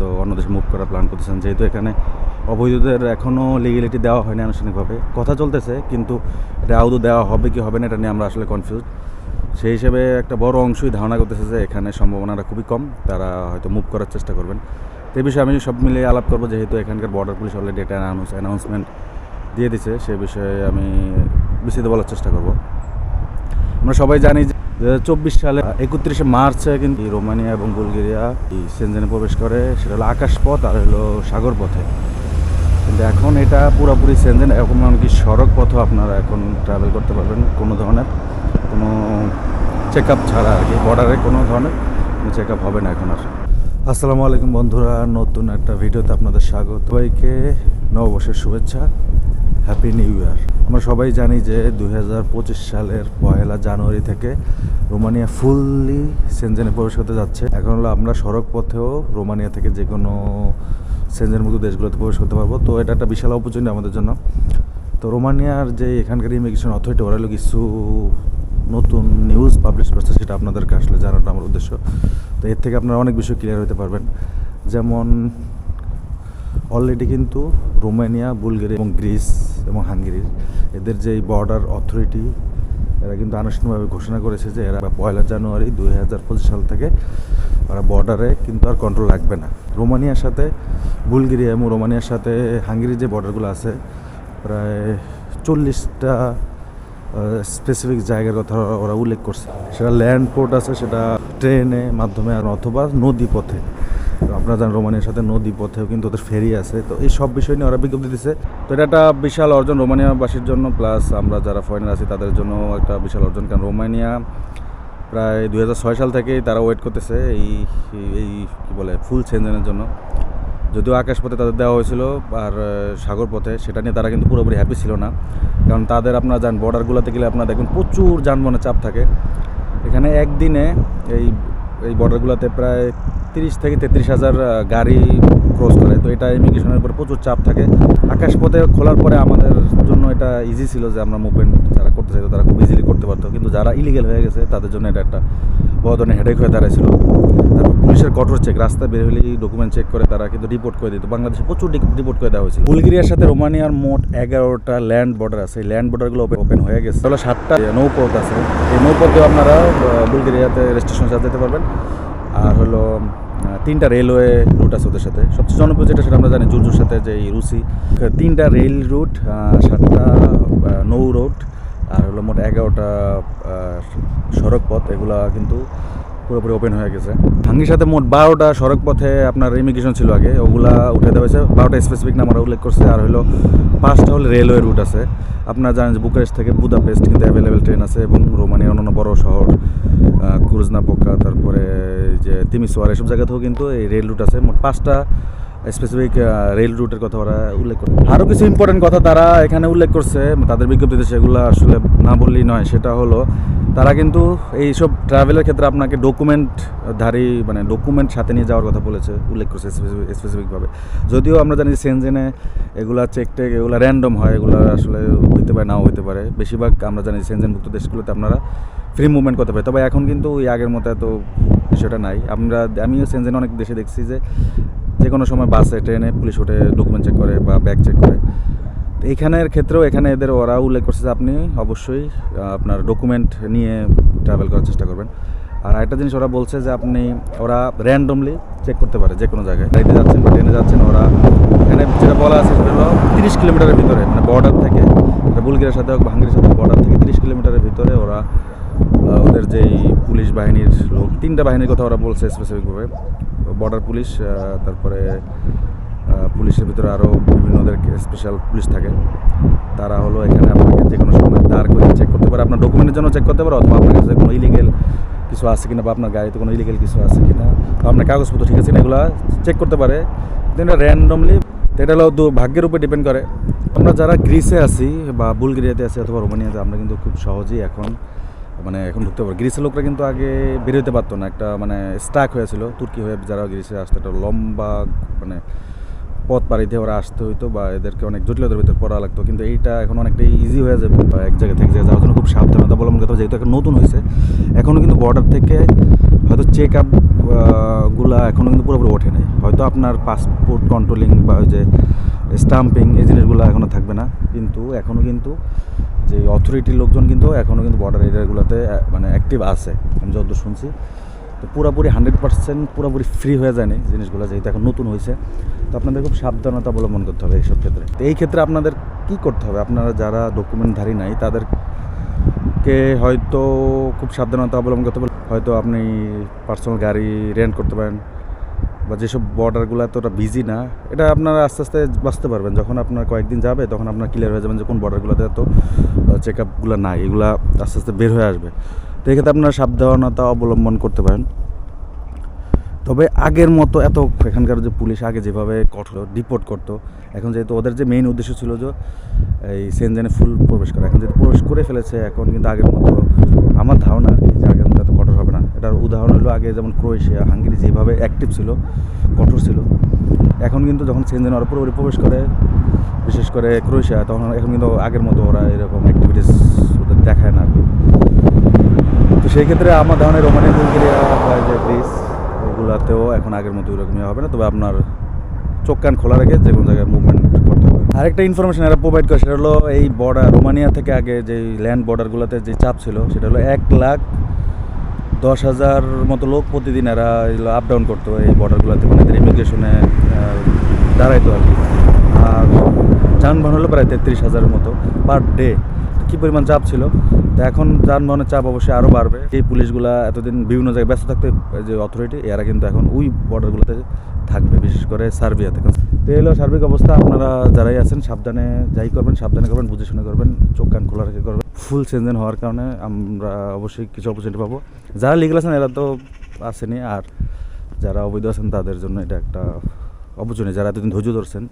তো অন্য দেশে মুভ করার প্ল্যান করতেছেন। যেহেতু এখানে অবৈধদের এখনও লিগেলিটি দেওয়া হয়নি আনুষ্ঠানিকভাবে। কথা চলতেছে, কিন্তু এটা আদৌ দেওয়া হবে কি হবে না এটা নিয়ে আমরা আসলে কনফিউজ সেই হিসেবে একটা বড় অংশই ধারণা করতেছে যে এখানে সম্ভাবনাটা খুবই কম, তারা হয়তো মুভ করার চেষ্টা করবেন। এই বিষয়ে আমি সব মিলিয়ে আলাপ করব, যেহেতু এখানকার বর্ডার পুলিশ অলরেডি একটা অ্যানাউন্স অ্যানাউন্সমেন্ট দিয়ে দিছে, সে বিষয়ে আমি বিস্তৃত বলার চেষ্টা করব। আমরা সবাই জানি যে চব্বিশ সালে একত্রিশে মার্চে কিন্তু রোমানিয়া এবং বুলগেরিয়া এই সেনজেনে প্রবেশ করে। সেটা হলো আকাশপথ আর হলো সাগর পথে কিন্তু এখন এটা পুরোপুরি সেনজেন, এরকম এমনকি সড়ক পথও আপনারা এখন ট্রাভেল করতে পারবেন কোনো ধরনের। কোনো চেক আপ ছাড়া আর কি বর্ডারে কোনো ধরনের চেক আপ হবে না এখন আর। আসসালামু আলাইকুম বন্ধুরা, নতুন একটা ভিডিওতে আপনাদের স্বাগত। সবাইকে নববর্ষের শুভেচ্ছা। হ্যাপি নিউ ইয়ার আমরা সবাই জানি যে দু হাজার পঁচিশ সালের পয়লা জানুয়ারি থেকে রোমানিয়া ফুললি সেনজেনে প্রবেশ করতে যাচ্ছে। এখন হলো আমরা সড়ক পথেও রোমানিয়া থেকে যে কোনো সেনজেন মতো দেশগুলোতে প্রবেশ করতে পারব। তো এটা একটা বিশাল অপরচুনিটি আমাদের জন্য। তো রোমানিয়ার যে এখানকার ইমিগ্রেশন অথরিটি ওরা হলো কিছু নতুন নিউজ পাবলিশ করছে, সেটা আপনাদেরকে আসলে জানাটা আমার উদ্দেশ্য। তো এর থেকে আপনারা অনেক বিষয় ক্লিয়ার হতে পারবেন। যেমন অলরেডি কিন্তু রোমানিয়া বুলগেরিয়া এবং গ্রিস এবং হাঙ্গেরির এদের যে বর্ডার অথরিটি এরা কিন্তু আনুষ্ঠানিকভাবে ঘোষণা করেছে যে এরা পয়লা জানুয়ারি দুই হাজার পঁচিশ সাল থেকে ওরা বর্ডারে কিন্তু আর কন্ট্রোল রাখবে না। রোমানিয়ার সাথে বুলগেরিয়া এবং রোমানিয়ার সাথে হাঙ্গেরির যে বর্ডারগুলো আছে, প্রায় চল্লিশটা স্পেসিফিক জায়গার কথা ওরা- উল্লেখ করছে। সেটা ল্যান্ড পোর্ট আছে, সেটা ট্রেনে মাধ্যমে অথবা নদী পথে। তো আপনারা জানেন রোমানিয়ার সাথে নদী পথেও কিন্তু ওদের ফেরি আছে। তো এই সব বিষয় নিয়ে ওরা বিজ্ঞপ্তি দিচ্ছে তো এটা একটা বিশাল অর্জন রোমানিয়াবাসীর জন্য, প্লাস আমরা যারা ফরেনার আছি তাদের জন্য একটা বিশাল অর্জন। কারণ রোমানিয়া প্রায় দু হাজার ছয় সাল থেকেই তারা ওয়েট করতেছে এই এই কী বলে ফুল চেঞ্জনের জন্য। যদিও আকাশপথে তাদের দেওয়া হয়েছিল আর সাগর পথে সেটা নিয়ে তারা কিন্তু পুরোপুরি হ্যাপি ছিল না। কারণ তাদের আপনারা যান বর্ডারগুলোতে গেলে আপনারা দেখবেন প্রচুর যানবাহনের চাপ থাকে। এখানে একদিনে এই এই বর্ডারগুলোতে প্রায় তিরিশ থেকে তেত্রিশ হাজার গাড়ি ক্রস করে। তো এটা ইমিগ্রেশনের উপর প্রচুর চাপ থাকে। আকাশপথে খোলার পরে আমাদের জন্য এটা ইজি ছিল যে আমরা মুভমেন্ট যারা করতে চাইতো তারা খুব ইজিলি করতে পারতো। কিন্তু যারা ইলিগেল হয়ে গেছে, তাদের জন্য এটা একটা বড় ধরনের হেডেক হয়ে দাঁড়াইছিল তারপর পুলিশের কঠোর চেক রাস্তায় বের হলেই ডকুমেন্ট চেক করে তারা কিন্তু রিপোর্ট করে দিত। বাংলাদেশে প্রচুর রিপোর্ট করে দেওয়া হয়েছিল। বুলগেরিয়ার সাথে রোমানিয়ার মোট এগারোটা ল্যান্ড বর্ডার আছে। এই ল্যান্ড বর্ডারগুলো ওপেন হয়ে গেছে। তাহলে সাতটা নৌপথ আছে। এই নৌপথেও আপনারা বুলগেরিয়াতে রেজিস্ট্রেশন চার্জ দিতে পারবেন। আর হলো তিনটা রেলওয়ে রুট আছে ওদের সাথে। সবচেয়ে জনপ্রিয় যেটা সেটা আমরা জানি জুরজুর সাথে যে এই রুসি। তিনটা রেল রুট সাতটা নৌ রুট আর হলো মোট এগারোটা সড়ক পথ এগুলা কিন্তু পুরোপুরি ওপেন হয়ে গেছে। ভাঙ্গির সাথে মোট বারোটা সড়ক পথে আপনার ইমিগ্রেশন ছিল আগে, ওগুলা উঠে দেওয়া হয়েছে। বারোটা স্পেসিফিক নাম উল্লেখ করছে, আর হলো পাঁচটা হলো রেলওয়ে রুট আছে। আপনার জানেন যে বুকারেস্ট থেকে বুদাপেস্ট কিন্তু অ্যাভেলেবেল ট্রেন আছে এবং রোমানিয়ার অন্যান্য বড় শহর কুরজনাপোকা তারপরে যে তিমিসোয়ার এসব জায়গাতেও কিন্তু এই রেল রুট আছে। মোট পাঁচটা স্পেসিফিক রেল রুটের কথা ওরা উল্লেখ করে। আরও কিছু ইম্পর্টেন্ট কথা তারা এখানে উল্লেখ করছে, তাদের বিজ্ঞপ্তিতে সেগুলো আসলে না বললেই নয়, সেটা হলো তারা কিন্তু এইসব ট্রাভেলের ক্ষেত্রে আপনাকে ডকুমেন্ট ধারী মানে ডকুমেন্ট সাথে নিয়ে যাওয়ার কথা বলেছে, উল্লেখ করছে স্পেসিফিকভাবে যদিও আমরা জানি সেনজেনে এগুলা চেক টেক এগুলো র্যান্ডম হয়, এগুলো আসলে হইতে পারে, নাও হইতে পারে। বেশিরভাগ আমরা জানি সেনজেনভুক্ত দেশগুলোতে আপনারা ফ্রি মুভমেন্ট করতে পারে তবে এখন কিন্তু ওই আগের মতো এত বিষয়টা নাই। আমরা, আমিও সেনজেনে অনেক দেশে দেখছি যে যে কোনো সময় বাসে, ট্রেনে পুলিশ উঠে ডকুমেন্ট চেক করে বা ব্যাগ চেক করে। তো এইখানের ক্ষেত্রেও এখানে এদের ওরা উল্লেখ করছে যে আপনি অবশ্যই আপনার ডকুমেন্ট নিয়ে ট্রাভেল করার চেষ্টা করবেন। আর একটা জিনিস ওরা বলছে যে আপনি, ওরা র্যান্ডমলি চেক করতে পারে যে কোনো জায়গায়। গাড়িতে যাচ্ছেন বা ট্রেনে যাচ্ছেন ওরা, এখানে যেটা বলা আছে সেটা হলো তিরিশ কিলোমিটারের ভিতরে মানে বর্ডার থেকে বুলগেরিয়ার সাথে হোক বা হাঙ্গেরির সাথে বর্ডার থেকে তিরিশ কিলোমিটারের ভিতরে ওরা ওদের যেই পুলিশ বাহিনীর লোক, তিনটা বাহিনীর কথা ওরা বলছে স্পেসিফিকভাবে বর্ডার পুলিশ তারপরে পুলিশের ভিতরে আরও বিভিন্ন ওদের স্পেশাল পুলিশ থাকে। তারা হলো এখানে আপনাকে যে কোনো সময় দাঁড় করে চেক করতে পারে। আপনার ডকুমেন্টের জন্য চেক করতে পারে, অথবা আপনার কাছে কোনো ইলিগেল কিছু আছে কিনা বা আপনার গাড়িতে কোনো ইলিগেল কিছু আছে কিনা, বা আপনার কাগজপত্র ঠিক আছে কিনা, এগুলো চেক করতে পারে। এটা র্যান্ডমলি এটা হলো ভাগ্যের উপর ডিপেন্ড করে। আমরা যারা গ্রিসে আছি বা বুলগেরিয়াতে আছি অথবা রোমানিয়াতে আমরা কিন্তু খুব সহজেই এখন মানে এখন ঢুকতে পারব। গ্রিসের লোকরা কিন্তু আগে বেরোতে পারতো না। একটা মানে স্টাক হয়েছিল। তুর্কি হয়ে যারা গ্রিসে আসতো, একটা লম্বা মানে পথ পাড়ি দিয়ে ওরা আসতে হইতো বা এদেরকে অনেক জটিলতার ভিতরে পড়া লাগতো। কিন্তু এইটা এখন অনেকটাই ইজি হয়ে যাবে বা এক জায়গা থেকে যাওয়ার জন্য খুব সাবধানতা অবলম্বন করতে হবে। যেহেতু এখন নতুন হয়েছে এখনও কিন্তু বর্ডার থেকে হয়তো চেক আপগুলা এখনও কিন্তু পুরোপুরি ওঠে নাই। হয়তো আপনার পাসপোর্ট কন্ট্রোলিং বা যে স্টাম্পিং এই জিনিসগুলো এখনও থাকবে না। কিন্তু এখনও কিন্তু যে অথরিটির লোকজন কিন্তু এখনও কিন্তু বর্ডার এরিয়াগুলোতে মানে অ্যাক্টিভ আছে, আমি যতদূর শুনছি। তো পুরোপুরি হান্ড্রেড পার্সেন্ট পুরোপুরি ফ্রি হয়ে যায়নি জিনিসগুলো, যেহেতু এখন নতুন হয়েছে। তো আপনাদের খুব সাবধানতা অবলম্বন করতে হবে এইসব ক্ষেত্রে। তো এই ক্ষেত্রে আপনাদের কি করতে হবে? আপনারা যারা ডকুমেন্টধারী নাই, তাদেরকে হয়তো খুব সাবধানতা অবলম্বন করতে হবে। হয়তো আপনি পার্সোনাল গাড়ি রেন্ট করতে পারেন। বা যেসব বর্ডারগুলো এতটা বিজি না, এটা আপনারা আস্তে আস্তে বাঁচতে পারবেন। যখন আপনার কয়েকদিন যাবে, তখন আপনার ক্লিয়ার হয়ে যাবেন যে কোন বর্ডারগুলোতে এত চেক আপগুলো নাই। এগুলা আস্তে আস্তে বের হয়ে আসবে। তো এক্ষেত্রে আপনারা সাবধানতা অবলম্বন করতে পারেন। তবে আগের মতো এত এখানকার যে পুলিশ আগে যেভাবে কঠোর ডিপোর্ট করতো, এখন যেহেতু ওদের যে মেইন উদ্দেশ্য ছিল যে এই সেনজেনে ফুল প্রবেশ করা, এখন যেহেতু প্রবেশ করে ফেলেছে, এখন কিন্তু আগের মতো আমার ধারণা আর কি যে আগের মতো এত কঠোর হবে না এটার উদাহরণ হলো আগে যেমন ক্রোয়েশিয়া, হাঙ্গেরি যেভাবে অ্যাক্টিভ ছিল, কঠোর ছিল। এখন কিন্তু যখন সেনজেন ওরা পুরোপুরি প্রবেশ করে, বিশেষ করে ক্রোয়েশিয়া, তখন এখন কিন্তু আগের মতো ওরা এরকম অ্যাক্টিভিটিস ওদের দেখায় না তো সেই ক্ষেত্রে আমার ধরনের রোমানিয়া বুলগেরিয়া যে গ্রিস, এগুলাতেও এখন আগের মতো ওরকমই হবে না। তবে আপনার চোখ কান খোলা রেখে যে কোনো জায়গায় মুভমেন্ট করতে হবে। আরেকটা ইনফরমেশন এরা প্রোভাইড করে, সেটা হলো এই বর্ডার রোমানিয়া থেকে আগে যে ল্যান্ড বর্ডারগুলোতে যে চাপ ছিল, সেটা হলো এক লাখ দশ হাজার মতো লোক প্রতিদিন এরা আপ ডাউন করতো এই বর্ডারগুলোতে মানে এদের ইমিগ্রেশনে দাঁড়াইতো আর কি। আর যানবাহন হলো প্রায় তেত্রিশ হাজারের মতো পার ডে কী পরিমাণ চাপ ছিল? তো এখন যানবাহনের চাপ অবশ্যই আরও বাড়বে। এই পুলিশগুলা এতদিন বিভিন্ন জায়গায় ব্যস্ত থাকতে যে অথরিটি এরা কিন্তু এখন ওই বর্ডারগুলোতে থাকবে, বিশেষ করে সার্বিয়াতে। তো এই হলো সার্বিক অবস্থা, আপনারা যারাই আছেন, সাবধানে যাই করবেন, সাবধানে করবেন, বুঝে শুনে করবেন, চোখ কান খোলা রেখে করবেন। ফুল চেঞ্জেন হওয়ার কারণে আমরা অবশ্যই কিছু অপরচুনিটি পাবো। যারা লিগেল আছেন, এরা তো আসেনি, আর যারা অবৈধ আছেন, তাদের জন্য এটা একটা অপরচুনিটি যারা এতদিন ধৈর্য ধরছেন